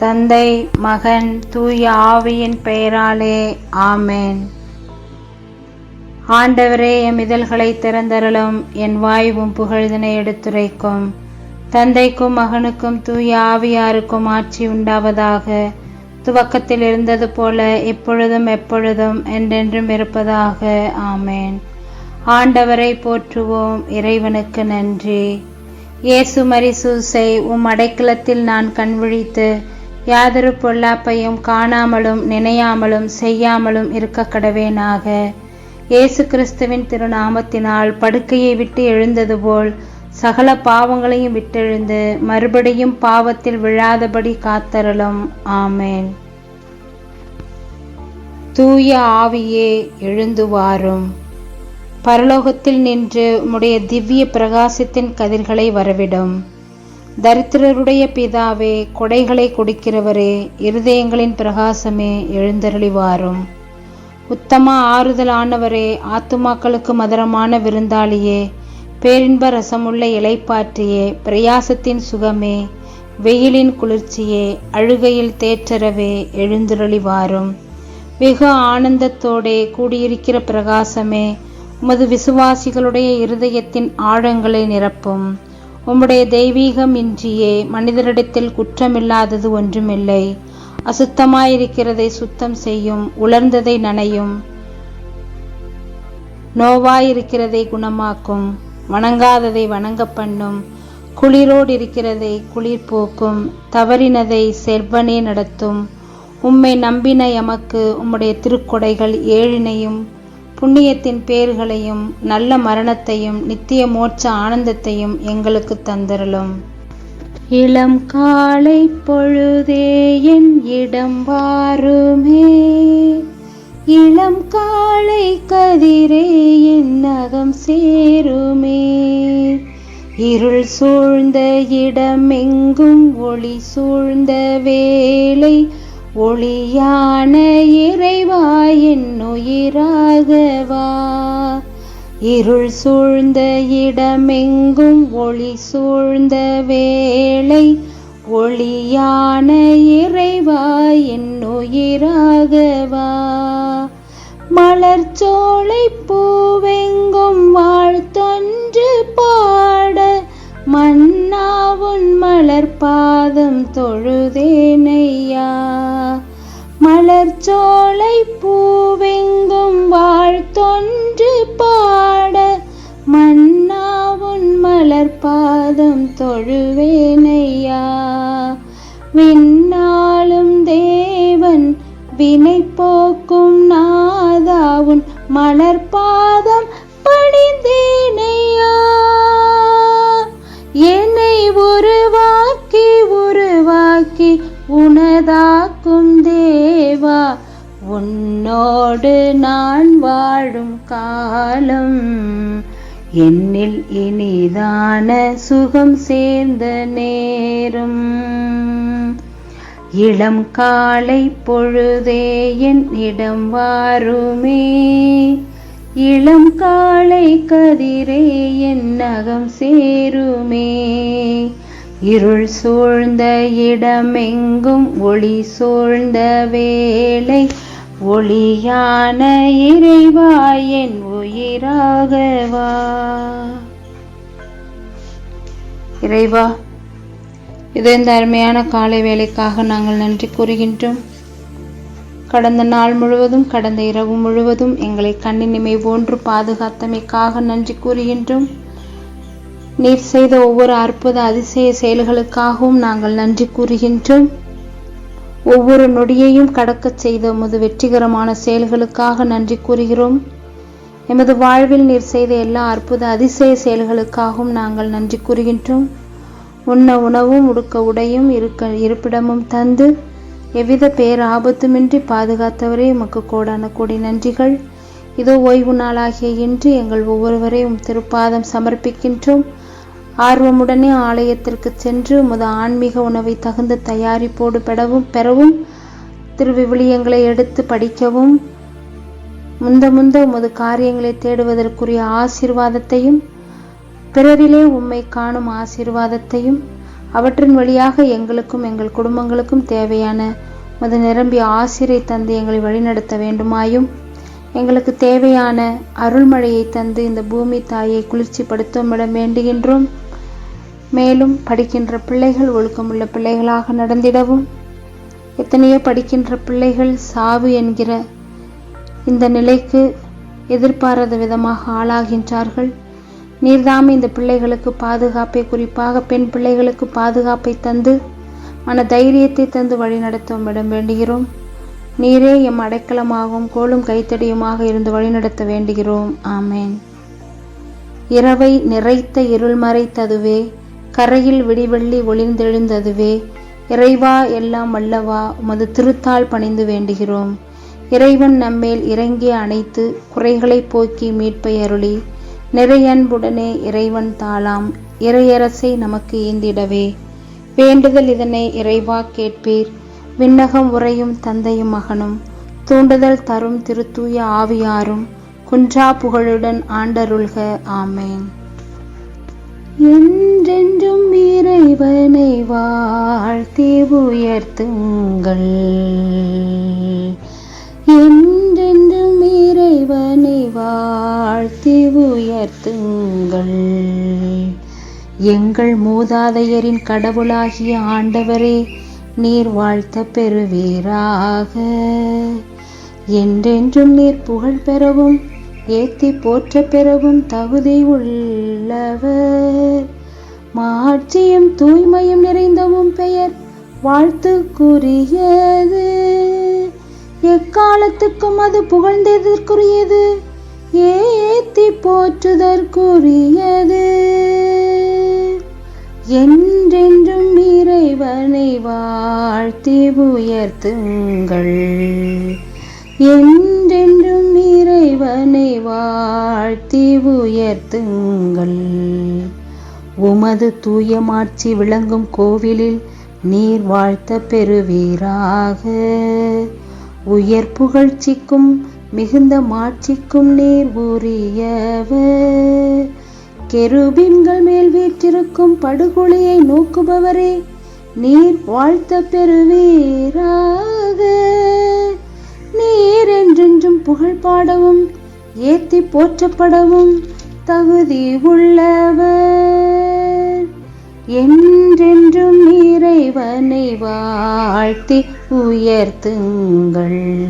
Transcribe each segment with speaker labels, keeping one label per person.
Speaker 1: தந்தை மகன் தூய ஆவியின் பெயராலே ஆமேன். ஆண்டவரே எம் இதழ்களை திறந்தருளும் என் வாயுவும் புகழ்தினை எடுத்துரைக்கும். தந்தைக்கும் மகனுக்கும் தூய ஆவியாருக்கும் ஆட்சி உண்டாவதாக. துவக்கத்தில் இருந்தது போல இப்பொழுதும் எப்பொழுதும் என்றென்றும் இருப்பதாக ஆமேன். ஆண்டவரை போற்றுவோம் இறைவனுக்கு நன்றி. இயேசு மரிசூசை உம் அடைக்கலத்தில் நான் கண்விழித்து யாதொரு பொல்லாப்பையும் காணாமலும் நினையாமலும் செய்யாமலும் இருக்க கடவேனாக. இயேசு கிறிஸ்துவின் திருநாமத்தினால் படுக்கையை விட்டு எழுந்தது போல் சகல பாவங்களையும் விட்டெழுந்து மறுபடியும் பாவத்தில் விழாதபடி காத்தரலும் ஆமேன். தூய ஆவியே எழுந்து வாரும். பரலோகத்தில் நின்று உம்முடைய திவ்ய பிரகாசத்தின் கதிர்களை வரவிடும். தரித்திரருடைய பிதாவே கொடைகளை கொடுக்கிறவரே இருதயங்களின் பிரகாசமே எழுந்தருளிவாரும். உத்தம ஆறுதலானவரே ஆத்துமாக்களுக்கு மதுரமான விருந்தாளியே பேரின்ப ரசமுள்ள இலைப்பாற்றியே பிரயாசத்தின் சுகமே வெயிலின் குளிர்ச்சியே அழுகையில் தேற்றரவே எழுந்துருளி வாரும் வெகு ஆனந்தத்தோடே கூடியிருக்கிற பிரகாசமே உமது விசுவாசிகளுடைய இருதயத்தின் ஆழங்களை நிரப்பும். உம்முடைய தெய்வீகம் இன்றியே மனிதரிடத்தில் குற்றமில்லாதது ஒன்றுமில்லை. அசுத்தமாயிருக்கிறதை சுத்தம் செய்யும் உலர்ந்ததை நனையும். நோவாயிருக்கிறதை குணமாக்கும் வணங்காததை வணங்க பண்ணும். குளிரோடு இருக்கிறதை குளிர் போக்கும் தவறினதை செவ்வனே நடத்தும். உம்மை நம்பின எமக்கு உம்முடைய திருக்கொடைகள் ஏழினையும் புண்ணியத்தின் பேர்களையும் நல்ல மரணத்தையும் நித்திய மோட்ச ஆனந்தத்தையும் எங்களுக்கு தந்தருளும். இளம் காலை பொழுதே என் இடம் வாருமே. இளம் காலை கதிரே என் நகம் சேருமே. இருள் சூழ்ந்த இடமெங்கும் ஒளி சூழ்ந்த வேளை ஒளியான இறைவா என்னுயிராகவா இருள் சூழ்ந்த இடமெங்கும் ஒளி சூழ்ந்த வேளை ஒளியான இறைவா என்னுயிராகவா மலர்ச்சோலை பூவெங்கும் வாழ்த்தொன்று பாட மன்னாவுன் மலர் பாதம் தொழுதேனையா மலர்ச்சோலை பூவெங்கும் வாழ்த்தொன்று பாட மன்னாவுன் மலர் பாதம் தொழுவேனையா. விண்ணாலும் உன்னோடு நான் வாழும் காலம். என்னில் இனிதான சுகம் சேர்ந்த நேரம். இளம் காலை பொழுதே என் இடம் வாருமே. இளம் காலை கதிரே என் நகம் சேருமே. இருள் சூழ்ந்த இடமெங்கும் ஒளி சூழ்ந்த வேலை ஒளியான இறைவா என் உயிராகவா. இறைவா இது இந்த அருமையான காலை வேலைக்காக நாங்கள் நன்றி கூறுகின்றோம். கடந்த நாள் முழுவதும் கடந்த இரவு முழுவதும் எங்களை கண்ணினிமை போன்று பாதுகாத்தமைக்காக நன்றி கூறுகின்றோம். நீர் செய்த ஒவ்வொரு அற்புத அதிசய செயல்களுக்காகவும் நாங்கள் நன்றி கூறுகின்றோம். ஒவ்வொரு நொடியையும் கடக்கச் செய்த உமது வெற்றிகரமான செயல்களுக்காக நன்றி கூறுகிறோம். எமது வாழ்வில் நீர் செய்த எல்லா அற்புத அதிசய செயல்களுக்காகவும் நாங்கள் நன்றி கூறுகின்றோம். உண்ண உணவும் உடுக்க உடையும் இருக்க இருப்பிடமும் தந்து எவ்வித பேர் ஆபத்துமின்றி பாதுகாத்தவரே உமக்கு கோடான கோடி நன்றிகள். இதோ ஓய்வு நாளாகிய இன்று எங்கள் ஒவ்வொருவரையும் திருப்பாதம் சமர்ப்பிக்கின்றோம். ஆர்வமுடனே ஆலயத்திற்கு சென்று உமது ஆன்மீக உணவை தகுந்த தயாரிப்போடு பெறவும் பெறவும் திருவிவிலியங்களை எடுத்து படிக்கவும் முந்த முந்த உமது காரியங்களை தேடுவதற்குரிய ஆசீர்வாதத்தையும் பிறரிலே உம்மை காணும் ஆசீர்வாதத்தையும் அவற்றின் வழியாக எங்களுக்கும் எங்கள் குடும்பங்களுக்கும் தேவையான மது நிரம்பிய ஆசிரியை தந்து எங்களை வழிநடத்த வேண்டுமாயும் எங்களுக்கு தேவையான அருள்மழையை தந்து இந்த பூமி தாயை குளிர்ச்சிப்படுத்துமிட வேண்டுகின்றோம். மேலும் படிக்கின்ற பிள்ளைகள் ஒழுக்கமுள்ள பிள்ளைகளாக நடந்திடவும். எத்தனையோ படிக்கின்ற பிள்ளைகள் சாவு என்கிற இந்த நிலைக்கு எதிர்பாராத விதமாக ஆளாகின்றார்கள். நீர்தாமே இந்த பிள்ளைகளுக்கு பாதுகாப்பை குறிப்பாக பெண் பிள்ளைகளுக்கு பாதுகாப்பை தந்து மன தைரியத்தை தந்து வழிநடத்தும் இடம் வேண்டுகிறோம். நீரே எம் அடைக்கலமாகவும் கோலும் கைத்தடியுமாக இருந்து வழிநடத்த வேண்டுகிறோம். ஆமேன். இரவை நிறைத்த இருள் மறைத்ததுவே கரையில் விடிவெள்ளி ஒளிர்ந்தெழுந்ததுவே இறைவா எல்லாம் வல்லவா உமது திருத்தால் பணிந்து வேண்டுகிறோம். இறைவன் நம்மேல் இறங்கிய அனைத்து குறைகளை போக்கி மீட்பை அருளி நிறையன்புடனே இறைவன் தாளாம் இறையரசை நமக்கு ஈந்திடவே வேண்டுதல் இதனை இறைவா கேட்பீர். விண்ணகம் உறையும் தந்தையும் மகனும் தூண்டுதல் தரும் திருத்தூய ஆவியாரும் குன்றா புகழுடன் ஆண்டருள்க ஆமேன். என்றென்றும் இறைவனை வாழ்த்தி உயர்த்துங்கள். என்றென்றும் இறைவனை வாழ்த்தி உயர்த்துங்கள். எங்கள் மூதாதையரின் கடவுளாகிய ஆண்டவரே நீர் வாழ்த்த பெறுவீராக. என்றென்றும் நீர் புகழ் பெறவும் ஏத்தி போற்ற பெறவும் தகுதி உள்ளவர். மாட்சியும் தூய்மையும் நிறைந்தவும் பெயர் வாழ்த்துக்குரியது எக்காலத்துக்கும் அது புகழ்ந்ததற்குரியது. ஏத்தி போற்றுதற்குரியது என்றென்றும் இறைவனை வாழ்த்தி உயர்த்துங்கள். என்றென்றும் இறைவனை வாழ்த்தி உயர்த்துங்கள். உமது தூயமாட்சி விளங்கும் கோவிலில் நீர் வாழ்த்த பெறுவீராக. உயர் புகழ்ச்சிக்கும் மிகுந்த மாட்சிக்கும் நீர் உரியவர் கெருபின்கள் மேல் வீற்றிருக்கும் படுகொலியை நோக்குபவரே நீர் வாழ்த்த பெறுவீராக. புகழ் பாடவும் ஏத்தி போற்றப்படவும் தகுதி உள்ளவர். என்றென்றும் இறைவனை வாழ்த்தி உயர்த்துங்கள்.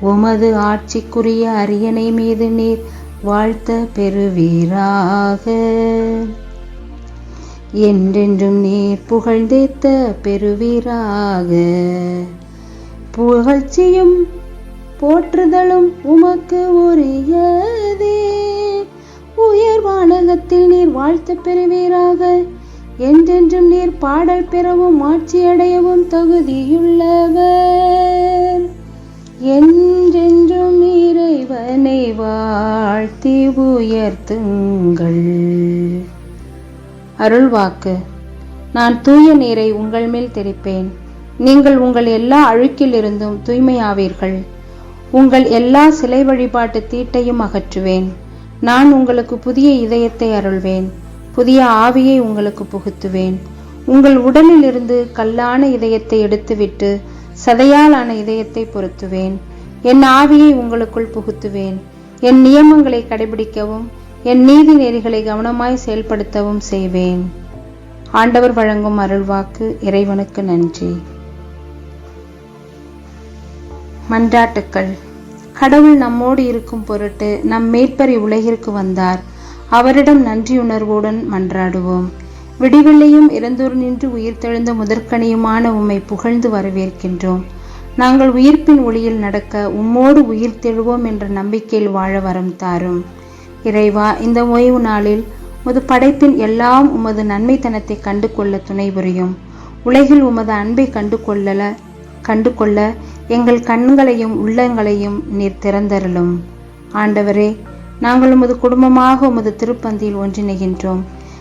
Speaker 1: உமது ஆட்சிக்குரிய அரியணை மீது நீர் வாழ்த்த பெறுவீராக. என்றென்றும் நீர் புகழ்ந்தேத்த பெறுவீராக. புகழ்ச்சியும் போற்றுதலும் உமக்கு உரியதே. உயர் வானகத்தில் நீர் வாழ்த்து பெறுவீராக. என்றென்றும் நீர் பாடல் பெறவும் ஆட்சியடையவும் தகுதியுள்ளவர். என்றென்றும் இறைவனை வாழ்த்தி உயர்த்துங்கள். அருள்வாக்கு நான் தூய நீரை உங்கள் மேல் தெரிப்பேன் நீங்கள் உங்கள் எல்லா அழுக்கிலிருந்தும் தூய்மையாவீர்கள். உங்கள் எல்லா சிலை வழிபாட்டு தீட்டையும் அகற்றுவேன். நான் உங்களுக்கு புதிய இதயத்தை அருள்வேன். புதிய ஆவியை உங்களுக்கு புகுத்துவேன். உங்கள் உடலிலிருந்து கல்லான இதயத்தை எடுத்துவிட்டு சதையாலான இதயத்தை பொருத்துவேன். என் ஆவியை உங்களுக்குள் புகுத்துவேன். என் நியமங்களை கடைபிடிக்கவும் என் நீதி நெறிகளை கவனமாய் செயல்படுத்தவும் செய்வேன். ஆண்டவர் வழங்கும் அருள்வாக்கு இறைவனுக்கு நன்றி. மன்றாட்டுக்கள். கடவுள் நம்மோடு இருக்கும் பொருட்டு நம் மேற்பரி உலகிற்கு வந்தார். அவரிடம் நன்றியுணர்வுடன் மன்றாடுவோம். விடிவெள்ளையும் இறந்தோர் நின்று உயிர்த்தெழுந்த முதற்கனியுமான உம்மை புகழ்ந்து வரவேற்கின்றோம். நாங்கள் உயிர்ப்பின் ஒளியில் நடக்க உம்மோடு உயிர் தெழுவோம் என்ற நம்பிக்கையில் வாழ வரம் தாரும். இறைவா இந்த ஓய்வு நாளில் உமது படைப்பின் எல்லாம் உமது நன்மைத்தனத்தை கண்டு கொள்ள துணை புரியும். உலகில் உமது அன்பை கண்டு கொள்ளல கண்டு கொள்ள எங்கள் கண்களையும் உள்ளங்களையும் நீர் திறந்தருளும். ஆண்டவரே நாங்கள் உமது குடும்பமாக உமது திருப்பந்தியில் ஒன்றிணைகின்றோம்.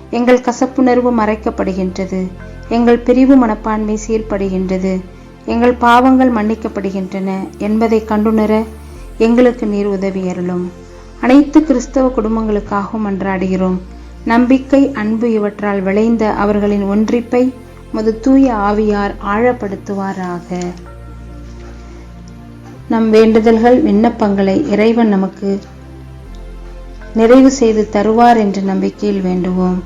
Speaker 1: எங்கள் கசப்புணர்வு மறைக்கப்படுகின்றது. எங்கள் பிரிவு மனப்பான்மை சீர்படுகின்றது. எங்கள் பாவங்கள் மன்னிக்கப்படுகின்றன என்பதை கண்டுணர எங்களுக்கு நீர் உதவி அருளும். அனைத்து கிறிஸ்தவ குடும்பங்களுக்காகவும் அன்றாடுகிறோம் நம்பிக்கை அன்பு இவற்றால் விளைந்த அவர்களின் ஒன்றிப்பை முது தூய ஆவியார் ஆழப்படுத்துவாராக. நம் வேண்டுதல்கள் விண்ணப்பங்களை இறைவன் நமக்கு நிறைவு செய்து தருவார் என்ற நம்பிக்கையில் வேண்டுவோம்.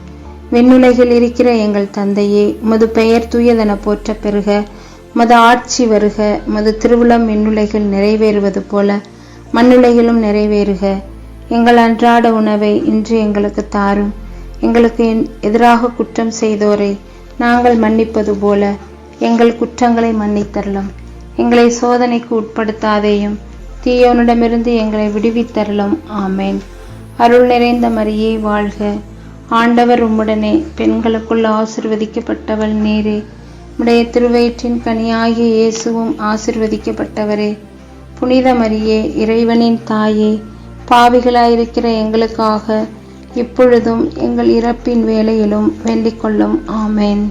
Speaker 1: விண்ணுலகில் இருக்கிற எங்கள் தந்தையே உமது பெயர் தூயதென போற்ற பெறுக மது ஆட்சி வருக மது திருவிழம் விண்ணுலகில் நிறைவேறுவது போல மண்ணுலகிலும் நிறைவேறுக. எங்கள் அன்றாட உணவை இன்று எங்களுக்கு தாரும். எங்களுக்கு எதிராக குற்றம் செய்தோரை நாங்கள் மன்னிப்பது போல எங்கள் குற்றங்களை மன்னித்தரலாம். எங்களை சோதனைக்கு உட்படுத்தாதேயும் தீயோனிடமிருந்து எங்களை விடுவித்தரலும் ஆமேன். அருள் நிறைந்த மரியே வாழ்க. ஆண்டவர் உம்முடனே பெண்களுக்குள் ஆசிர்வதிக்கப்பட்டவள் நேரே. உடைய திருவயிற்றின் கனியாகிய இயேசுவும் ஆசிர்வதிக்கப்பட்டவரே. புனித மரியே இறைவனின் தாயே பாவிகளாயிருக்கிற எங்களுக்காக இப்பொழுதும் எங்கள் இறப்பின் வேலையிலும் வேண்டிக் கொள்ளும். ஆமேன்.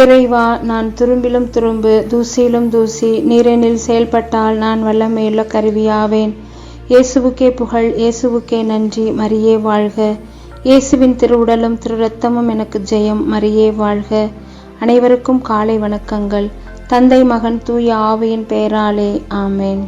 Speaker 1: இறைவா நான் துரும்பிலும் துரும்பு தூசியிலும் தூசி நீரெனில் செயல்பட்டால் நான் வல்லமையுள்ள கருவியாவேன். இயேசுவுக்கே புகழ் இயேசுவுக்கே நன்றி மரியே வாழ்க. இயேசுவின் திருவுடலும் திரு ரத்தமும் எனக்கு ஜெயம் மரியே வாழ்க. அனைவருக்கும் காலை வணக்கங்கள். தந்தை மகன் தூய ஆவியின் பெயராலே ஆமேன்.